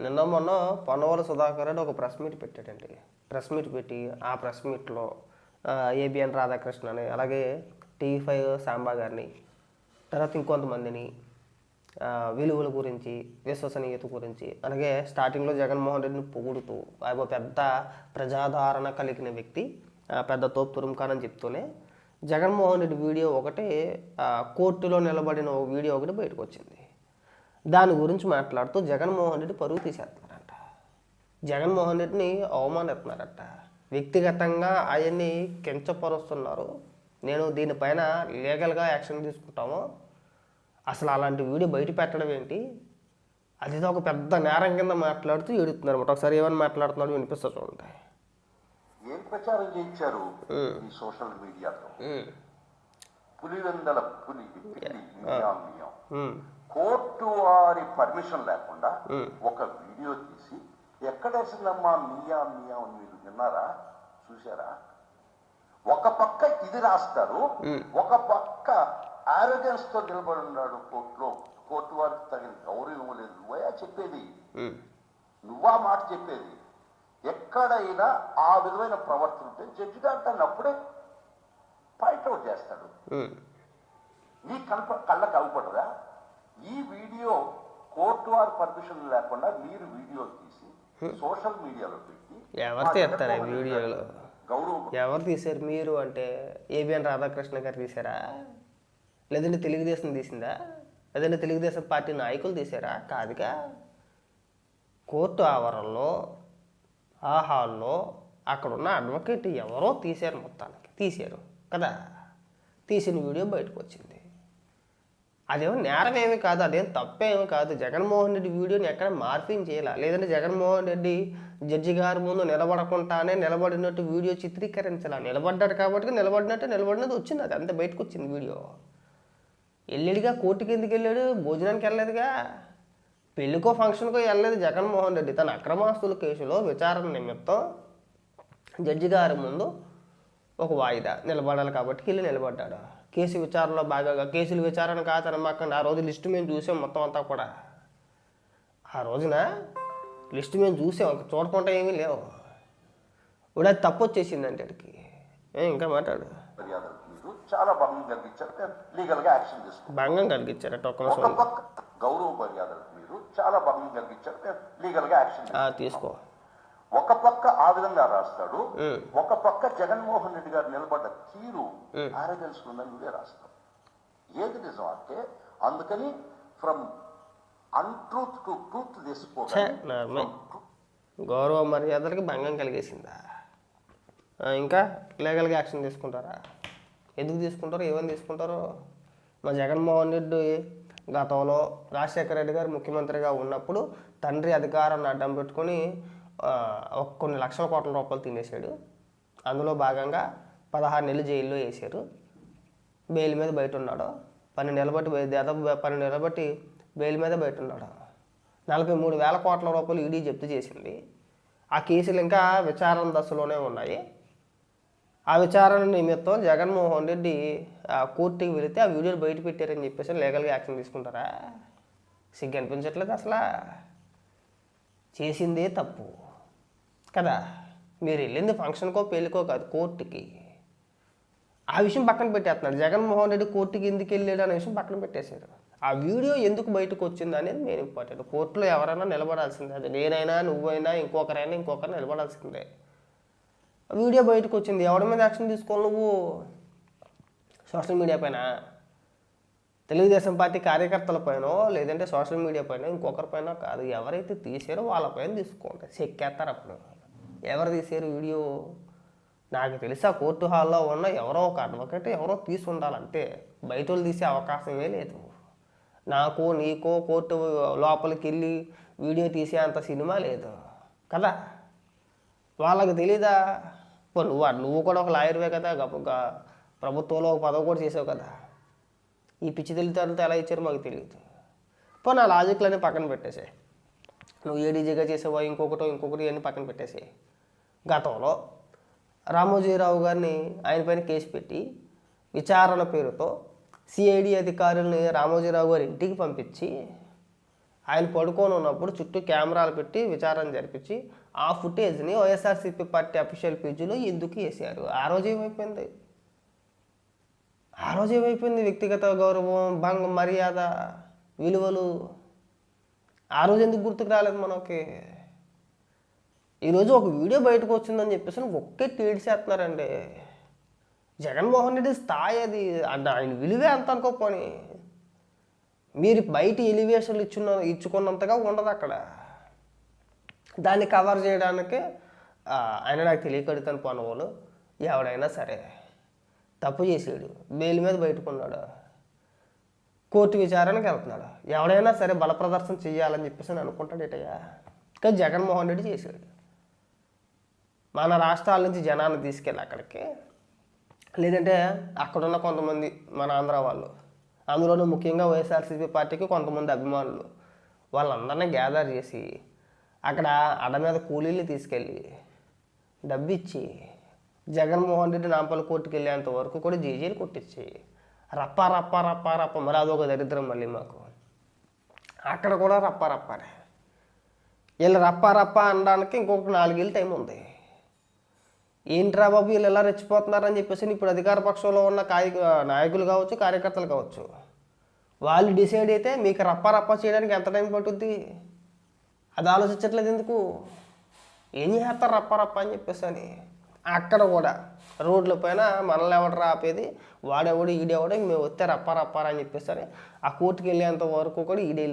నిన్న మొన్న పొన్నవాళ్ళ సుధాకర్ రెడ్డి ఒక ప్రెస్ మీట్ పెట్టాడండి. ప్రెస్ మీట్ పెట్టి ఆ ప్రెస్ మీట్లో ఏబిఎన్ రాధాకృష్ణ అని అలాగే టీ ఫైవ్ సాంబా గారిని తర్వాత ఇంకొంతమందిని విలువల గురించి విశ్వసనీయత గురించి అలాగే స్టార్టింగ్లో జగన్మోహన్ రెడ్డిని పొగుడుతూ ఆయన పెద్ద ప్రజాదరణ కలిగిన వ్యక్తి ఆ, పెద్ద తోపు చెప్తూనే జగన్మోహన్ రెడ్డి వీడియో ఒకటి కోర్టులో నిలబడిన ఒక వీడియో ఒకటి బయటకు వచ్చింది. దాని గురించి మాట్లాడుతూ జగన్మోహన్ రెడ్డి పరుగు తీసేస్తున్నారంట. జగన్మోహన్ రెడ్డిని అవమానిస్తున్నారట వ్యక్తిగతంగా ఆయన్ని కించపరుస్తున్నారు. నేను దీనిపైన లీగల్గా యాక్షన్ తీసుకుంటాము. అసలు అలాంటి వీడియో బయట పెట్టడం ఏంటి? అది ఒక పెద్ద నేరం కింద మాట్లాడుతూ ఏడుతున్నారు అనమాట ఒకసారి ఏమని మాట్లాడుతున్నాడు వినిపిస్తా చూడండి. ఏం ప్రచారం చేయించారు. ఈ సోషల్ మీడియాలో. ఉమ్, పులివెందల పులి కోర్టు వారి పర్మిషన్ లేకుండా. ఒక వీడియో తీసి ఎక్కడేసిందమ్మా మియా? మియా? అని మీరు విన్నారా? చూసారా ఒక పక్క ఇది రాస్తారు. ఒక పక్క ఆరోగ్యన్స్తో నిలబడి ఉన్నాడు కోర్టులో. కోర్టు వారికి తగిన గౌరవం ఇవ్వలేదు. నువ్వయా చెప్పేది? నువ్వా మాట చెప్పేది? ఎక్కడైనా ఆ విధమైన ప్రవర్తన ఉంటే జడ్జి గారు దాన్ని అప్పుడే పాయింట్అవుట్ చేస్తాడు. నీ కనప కళ్ళకు అవ్వపడదా ఈ వీడియో కోర్టు వారి పర్మిషన్ లేకుండా మీరు వీడియో తీసి సోషల్ మీడియాలో పెట్టి ఎవరు తీస్తారు వీడియోలు? గౌరవం ఎవరు తీశారు మీరు అంటే ఏబిఎన్ రాధాకృష్ణ గారు తీశారా? లేదంటే తెలుగుదేశం తీసిందా? లేదంటే తెలుగుదేశం పార్టీ నాయకులు తీశారా? కాదుగా. కోర్టు ఆవరణలో ఆ హాల్లో అక్కడ ఉన్న అడ్వకేట్ ఎవరో తీశారు మొత్తానికి. తీశారు కదా? తీసిన వీడియో బయటకు వచ్చింది. అదేమో నేరం ఏమి కాదు అదేం తప్పేమీ కాదు. జగన్మోహన్ రెడ్డి వీడియోని ఎక్కడ మార్పింగ్ చేయాలా? లేదంటే జగన్మోహన్ రెడ్డి జడ్జి గారి ముందు నిలబడకుండానే నిలబడినట్టు వీడియో చిత్రీకరించాల? నిలబడ్డాడు కాబట్టి నిలబడినట్టు నిలబడినది వచ్చింది అది అంత బయటకు వచ్చింది వీడియో. వెళ్ళాడుగా కోర్టుకి ఎందుకు వెళ్ళాడు భోజనానికి వెళ్ళలేదుగా. పెళ్ళికో ఫంక్షన్కో వెళ్ళలేదు జగన్మోహన్ రెడ్డి. తన అక్రమాస్తుల కేసులో విచారణ నిమిత్తం జడ్జి గారి ముందు ఒక వాయిదా. నిలబడాలి కాబట్టి వెళ్ళి నిలబడ్డాడు. కేసు విచారణలో బాగా కేసుల విచారణ కాదనమాకండి ఆ రోజు లిస్టు మేము చూసాం మొత్తం అంతా కూడా. ఆ రోజున లిస్టు మేము చూసాం చూడకుండా ఏమీ లేవు. ఇప్పుడు అది తప్పు వచ్చేసిందంటే అడికి ఇంకా మాట్లాడు. చాలా భంగం కలిగించారు. లీగల్గా యాక్షన్ తీసుకుంటారు భంగం కలిగించారట ఒక్క ఒక నిమిషం పక్క గౌరవ మర్యాదలకు మీరు చాలా భంగం కలిగించారు. లీగల్గా యాక్షన్ తీసుకో. ఒక పక్క ఆ విధంగా రాస్తాడు. ఒక పక్క జగన్మోహన్ రెడ్డి గారు నిలబడ్డ తీరు ఉమ్. ఆరోగ్యన్స్ ఉందని నువ్వే రాస్తావు ఏది నిజం అంటే అందుకని ఫ్రమ్ అన్ట్రూత్ టు ట్రూత్ తీసుకోవాలి గౌరవ మర్యాదలకి భంగం కలిగేసిందా? ఇంకా లీగల్గా యాక్షన్ తీసుకుంటారా? ఎందుకు తీసుకుంటారు? ఏమని తీసుకుంటారు? మా జగన్మోహన్ రెడ్డి గతంలో రాజశేఖర రెడ్డి గారు ముఖ్యమంత్రిగా ఉన్నప్పుడు తండ్రి అధికారాన్ని అడ్డం పెట్టుకొని కొన్ని లక్షల కోట్ల రూపాయలు తినేసాడు. అందులో భాగంగా పదహారు నెలలు జైల్లో వేసారు. బెయిల్ మీద బయట ఉన్నాడు పన్నెండు నెలలు బట్టి దాదాపు పన్నెండు నెలలు బట్టి బెయిల్ మీద బయట ఉన్నాడు నలభై మూడు వేల కోట్ల రూపాయలు ఈడీ జప్తు చేసింది. ఆ కేసులు ఇంకా విచారణ దశలోనే ఉన్నాయి. ఆ విచారణ నిమిత్తం జగన్మోహన్ రెడ్డి ఆ కోర్టుకి వెళితే ఆ వీడియోలు బయట పెట్టారని చెప్పేసి లీగల్గా యాక్షన్ తీసుకుంటారా? సిగ్గు అనిపించట్లేదు అసలు. చేసిందే తప్పు. కదా? మీరు వెళ్ళింది ఫంక్షన్కో పెళ్ళికో కాదు కోర్టుకి. ఆ విషయం పక్కన పెట్టేస్తున్నాడు. జగన్మోహన్ రెడ్డి కోర్టుకి ఎందుకు వెళ్ళాడు అనే విషయం పక్కన పెట్టేశారు ఆ వీడియో ఎందుకు బయటకు వచ్చింది అనేది మెయిన్ ఇంపార్టెంట్ కోర్టులో ఎవరైనా నిలబడాల్సిందే. అది నేనైనా నువ్వైనా ఇంకొకరైనా ఇంకొకరు నిలబడాల్సిందే. ఆ వీడియో బయటకు వచ్చింది. ఎవరి మీద యాక్షన్ తీసుకోవాలి నువ్వు? సోషల్ మీడియా పైన. తెలుగుదేశం పార్టీ కార్యకర్తల పైన లేదంటే సోషల్ మీడియా పైన ఇంకొకరి పైన కాదు. ఎవరైతే తీసారో వాళ్ళ పైన తీసుకోండి. చెక్కేస్తారు అప్పుడు. ఎవరు తీసారు వీడియో? నాకు తెలిసి ఆ కోర్టు హాల్లో ఉన్న ఎవరో ఒక అడ్వకేట్ ఎవరో తీసి ఉండాలంటే బయట వాళ్ళు తీసే అవకాశమే లేదు. నాకు నీకో కోర్టు లోపలికి వెళ్ళి వీడియో తీసే అంత సినిమా లేదు. కదా? వాళ్ళకి తెలీదా? పో నువ్వు నువ్వు కూడా ఒక లాయర్వే కదా? ప్రభుత్వంలో ఒక పదవి కూడా చేసావు కదా? ఈ పిచ్చి తెలివితేటలతో ఎలా ఇచ్చారో మాకు తెలియదు పో నా లాజిక్లన్నీ పక్కన పెట్టేసే నువ్వు ఏడీజీగా చేసావో ఇంకొకటో ఇంకొకటి అన్నీ పక్కన పెట్టేసే గతంలో రామోజీరావు గారిని ఆయన పైన కేసు పెట్టి విచారణ పేరుతో సిఐడి అధికారుల్ని రామోజీరావు గారి ఇంటికి పంపించి ఆయన పడుకొని ఉన్నప్పుడు చుట్టూ కెమెరాలు పెట్టి విచారణ జరిపించి ఆ ఫుటేజ్ని వైఎస్ఆర్సీపీ పార్టీ అఫీషియల్ పేజీలో ఎందుకు వేసారు ఆ రోజు ఏమైపోయింది? ఆ రోజు ఏమైపోయింది? వ్యక్తిగత గౌరవం భంగ మర్యాద విలువలు ఆ రోజు ఎందుకు గుర్తుకు రాలేదు మనకి? ఈరోజు ఒక వీడియో బయటకు వచ్చిందని చెప్పేసి ఒకే ట్వీట్ చేస్తున్నారండి జగన్మోహన్ రెడ్డి స్థాయి అది ఆయన విలువే అంత అనుకోపోని మీరు బయట ఎలివేషన్లు ఇచ్చున్న ఇచ్చుకున్నంతగా ఉండదు అక్కడ. దాన్ని కవర్ చేయడానికి ఆయన నాకు తెలియకడుతాను పనువులు ఎవడైనా సరే. తప్పు చేసాడు బెయిల్ మీద బయటకున్నాడు. కోర్టు విచారణకి వెళ్తున్నాడు. ఎవడైనా సరే బలప్రదర్శన చేయాలని చెప్పేసి అని అనుకుంటాడు ఇటయ్యా. కానీ జగన్మోహన్ రెడ్డి చేశాడు. మన రాష్ట్రాల నుంచి జనాన్ని తీసుకెళ్ళి అక్కడికి. లేదంటే అక్కడున్న కొంతమంది మన ఆంధ్ర వాళ్ళు అందులోనూ ముఖ్యంగా వైఎస్ఆర్సీపీ పార్టీకి కొంతమంది అభిమానులు వాళ్ళందరినీ గ్యాదర్ చేసి అక్కడ అడ మీద కూలీలు తీసుకెళ్ళి డబ్బిచ్చి జగన్మోహన్ రెడ్డి నాంపల్లి కోర్టుకు వెళ్ళేంత వరకు కూడా జేజీలు కొట్టించి రప్ప రప్ప రప్ప రప్ప మరి అదొక దరిద్రం మళ్ళీ మాకు. అక్కడ కూడా రప్ప రప్పనే. వీళ్ళు రప్ప రప్ప అనడానికి ఇంకొక నాలుగేళ్ళు టైం ఉంది. ఏంట్రా బాబు వీళ్ళు ఎలా రెచ్చిపోతున్నారని చెప్పేసి ఇప్పుడు అధికార పక్షంలో ఉన్న కాయ నాయకులు కావచ్చు కార్యకర్తలు కావచ్చు. వాళ్ళు డిసైడ్ అయితే మీకు రప్ప రప్ప చేయడానికి ఎంత టైం పట్టుద్ది? అది ఆలోచించట్లేదు ఎందుకు? ఏం చేస్తారు రప్ప రప్ప అని చెప్పేసి అని. అక్కడ కూడా రోడ్ల పైన మనల్ని ఎవడరా ఆపేది? వాడెవడు ఈడెవడు? మేము వస్తే రప్ప రప్పారా అని చెప్పేసి ఆ కోర్టుకి వెళ్ళేంత వరకు కూడా ఈడే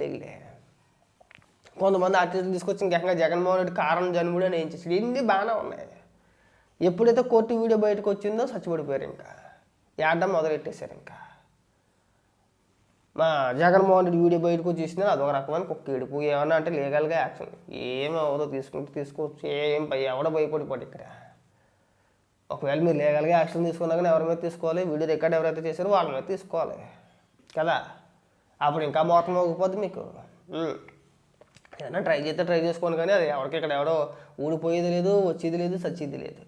కొంతమంది ఆర్టిస్టులు తీసుకొచ్చి ఇంకేకంగా జగన్మోహన్ రెడ్డి కారణం జన్ముడు అని ఏం చేసి ఇన్ని బాగానే ఉన్నాయి. ఎప్పుడైతే కోర్టు వీడియో బయటకు వచ్చిందో చచ్చిపడిపోయారు ఇంకా ఏడడం మొదలెట్టేశారు ఇంకా మా జగన్మోహన్ రెడ్డి వీడియో బయటకు వచ్చేసింది అదొక రకమైన కుక్క ఏడుపు ఏమన్నా అంటే లీగల్గా యాక్షన్. ఏం అవ్వదో తీసుకుంటే తీసుకోవచ్చు. ఏం భయ ఎవడ భయపడిపోడు ఇక్కడ. ఒకవేళ మీరు లీగల్గా యాక్షన్ తీసుకున్నా కానీ ఎవరి మీద తీసుకోవాలి? వీడియో రికార్డ్ ఎవరైతే చేశారో వాళ్ళ మీద తీసుకోవాలి. కదా? అప్పుడు ఇంకా మోతం అవ్వకపోద్ది మీకు. ఏదైనా ట్రై చేస్తే ట్రై చేసుకోండి కానీ అది ఎవరికి ఇక్కడ ఎవడో ఊడిపోయేది లేదు వచ్చేది లేదు చచ్చేది లేదు.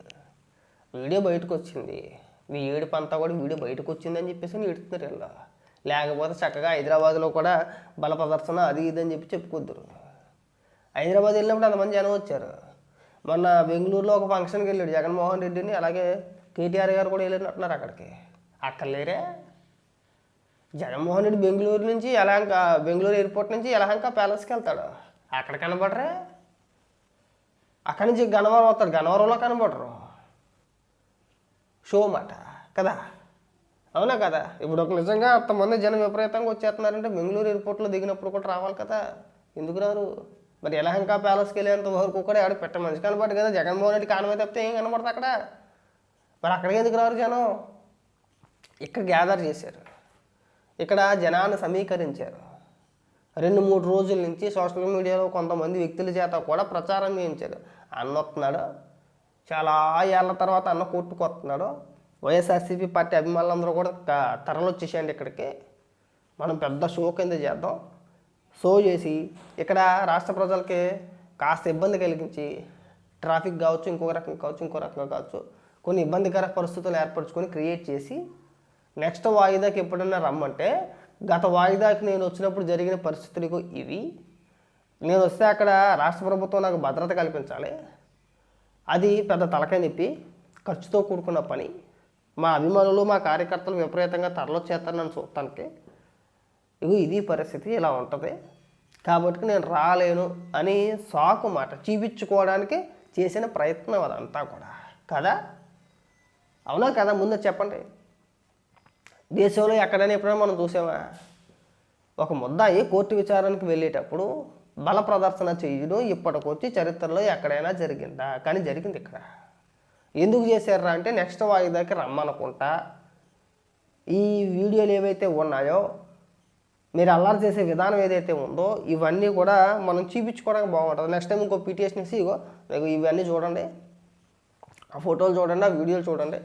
వీడియో బయటకు వచ్చింది మీ ఏడుపు అంతా కూడా వీడియో బయటకు వచ్చిందని చెప్పేసి ఏడుతున్నారు ఇలా లేకపోతే చక్కగా హైదరాబాద్లో కూడా బల ప్రదర్శన అది ఇది అని చెప్పి చెప్పుకొద్దురు. హైదరాబాద్ వెళ్ళినప్పుడు అంతమంది జనం వచ్చారు. మొన్న బెంగళూరులో ఒక ఫంక్షన్కి వెళ్ళాడు జగన్మోహన్ రెడ్డిని. అలాగే కేటీఆర్ గారు కూడా వెళ్ళినట్టున్నారు అక్కడికి. అక్కడ లేరే జగన్మోహన్ రెడ్డి బెంగళూరు నుంచి ఎలాంక బెంగళూరు ఎయిర్పోర్ట్ నుంచి ఎలాంక ప్యాలెస్కి వెళ్తాడు. అక్కడ కనబడరే. అక్కడి నుంచి గన్నవరం వస్తాడు. గన్నవరంలో కనబడరు. షో మాట కదా? అవునా కదా? ఇప్పుడు ఒక నిజంగా అంతమంది జనం విపరీతంగా వచ్చేస్తున్నారంటే బెంగళూరు ఎయిర్పోర్ట్లో దిగినప్పుడు కూడా రావాలి కదా? ఎందుకు రారు? మరి యలహంక ప్యాలెస్కి వెళ్ళేంత వరకు కూడా ఆడ పెట్ట మంచి కనబడి కదా? జగన్మోహన్ రెడ్డి కానమే తప్పితే ఏం కనబడదు అక్కడ? మరి అక్కడికి ఎందుకు రారు జనం? ఇక్కడ గ్యాదర్ చేశారు. ఇక్కడ జనాన్ని సమీకరించారు. రెండు మూడు రోజుల నుంచి సోషల్ మీడియాలో కొంతమంది వ్యక్తుల చేత కూడా ప్రచారం చేయించారు. అన్న వస్తున్నాడు చాలా ఏళ్ళ తర్వాత అన్న కొట్టుకొస్తున్నాడు వైఎస్ఆర్సీపీ పార్టీ అభిమానులందరూ కూడా క- వచ్చేసేయండి ఇక్కడికి. మనం పెద్ద షో కింద చేద్దాం. షో చేసి ఇక్కడ రాష్ట్ర ప్రజలకి కాస్త ఇబ్బంది కలిగించి ట్రాఫిక్ కావచ్చు ఇంకో రకం కావచ్చు ఇంకో రకంగా కావచ్చు కొన్ని ఇబ్బందికర పరిస్థితులు ఏర్పరచుకొని క్రియేట్ చేసి నెక్స్ట్ వాయిదాకి ఎప్పుడైనా రమ్మంటే గత వాయిదాకి నేను వచ్చినప్పుడు జరిగిన పరిస్థితులు ఇవి. నేను వస్తే అక్కడ రాష్ట్ర ప్రభుత్వం నాకు భద్రత కల్పించాలి. అది పెద్ద తలకాయ నొప్పి ఖర్చుతో కూడుకున్న పని. మా అభిమానులు మా కార్యకర్తలు విపరీతంగా తరలొచ్చేస్తారు నన్ను చూడటానికి. ఇగో ఇది పరిస్థితి ఇలా ఉంటుంది. కాబట్టి నేను రాలేను అని సాకు మాట చూపించుకోవడానికి చేసిన ప్రయత్నం అదంతా కూడా. కదా? అవునా కదా? ముందు చెప్పండి. దేశంలో ఎక్కడైనా ఎప్పుడైనా మనం చూసామా? ఒక ముద్దాయి కోర్టు విచారణకు వెళ్ళేటప్పుడు బల ప్రదర్శన చేయడం ఇప్పటికొచ్చి చరిత్రలో ఎక్కడైనా జరిగిందా? కానీ జరిగింది ఇక్కడ. ఎందుకు చేశారా అంటే నెక్స్ట్ వాయిదాకి రమ్మనుకుంటా. ఈ వీడియోలు ఏవైతే ఉన్నాయో మీరు అల్లరి చేసే విధానం ఏదైతే ఉందో ఇవన్నీ కూడా మనం చూపించుకోవడానికి బాగుంటుంది. నెక్స్ట్ టైం ఇంకో పిటిఎస్ని ఇగో ఇవన్నీ చూడండి. ఆ ఫోటోలు చూడండి ఆ వీడియోలు చూడండి.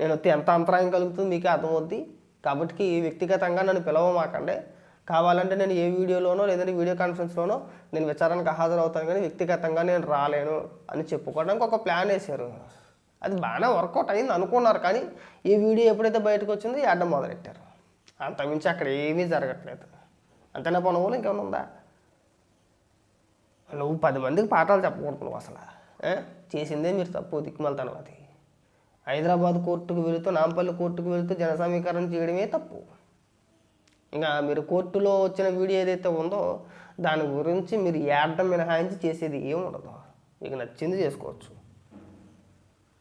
నేను ఎంత అంతరాయం కలుగుతుంది మీకే అర్థమవుద్ది. కాబట్టి వ్యక్తిగతంగా నన్ను పిలవమాకండి. కావాలంటే నేను ఏ వీడియోలోనో లేదంటే వీడియో కాన్ఫరెన్స్లోనో నేను విచారానికి హాజరవుతాను కానీ వ్యక్తిగతంగా నేను రాలేను అని చెప్పుకోవడానికి ఒక ప్లాన్ వేశారు. అది బాగానే వర్కౌట్ అయింది అనుకున్నారు కానీ ఈ వీడియో ఎప్పుడైతే బయటకు వచ్చిందో అడ్డం మొదలెట్టారు. అంతమించి అక్కడ ఏమీ జరగట్లేదు. అంతేనా పనులు ఇంకేమైనా ఉందా? నువ్వు పది మందికి పాఠాలు చెప్పకూడదు నువ్వు అసలు. చేసిందే మీరు తప్పు దిక్కుమలతనం అది. హైదరాబాద్ కోర్టుకు వెళుతూ నాంపల్లి కోర్టుకు వెళుతూ జనసమీకరణ చేయడమే తప్పు. ఇంకా మీరు కోర్టులో వచ్చిన వీడియో ఏదైతే ఉందో దాని గురించి మీరు ఏడటం మినహాయించి చేసేది ఏం ఉండదు. మీకు నచ్చింది చేసుకోవచ్చు.